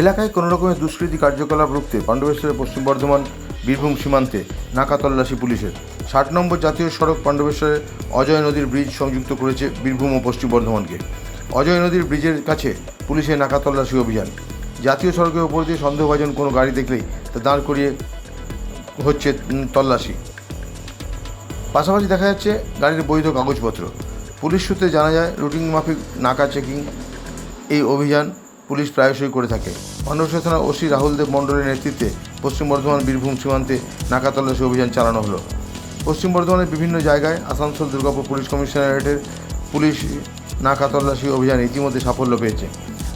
এলাকায় কোনো রকমের দুষ্কৃতী কার্যকলাপ রুখতে পাণ্ডবেশ্বরের পশ্চিম বর্ধমান বীরভূম সীমান্তে নাকা তল্লাশি পুলিশের। ষাট নম্বর জাতীয় সড়ক পাণ্ডবেশ্বরে অজয় নদীর ব্রিজ সংযুক্ত করেছে বীরভূম ও পশ্চিম বর্ধমানকে। অজয় নদীর ব্রিজের কাছে পুলিশের নাকা তল্লাশি অভিযান। জাতীয় সড়কের ওপর দিয়ে সন্দেহভাজন কোনো গাড়ি দেখলেই তা দাঁড় করিয়ে হচ্ছে তল্লাশি। পাশাপাশি দেখা যাচ্ছে গাড়ির বৈধ কাগজপত্র। পুলিশ সূত্রে জানা যায়, রুটিন মাফিক নাকা চেকিং এই অভিযান পুলিশ প্রায়শই করে থাকে। পাণ্ডবসর থানা ওসি রাহুল দেব মণ্ডলের নেতৃত্বে পশ্চিম বর্ধমান বীরভূম সীমান্তে নাকা তল্লাশি অভিযান চালানো হলো। পশ্চিম বর্ধমানের বিভিন্ন জায়গায় আসানসোল দুর্গাপুর পুলিশ কমিশনারেটের পুলিশ নাকা তল্লাশি অভিযান ইতিমধ্যে সাফল্য পেয়েছে।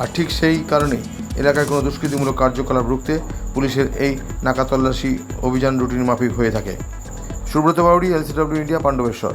আর ঠিক সেই কারণেই এলাকায় কোনো দুষ্কৃতিমূলক কার্যকলাপ রুখতে পুলিশের এই নাকা তল্লাশি অভিযান রুটিন মাফিক হয়ে থাকে। Subrata Bauri LCW India, Pandabeswar.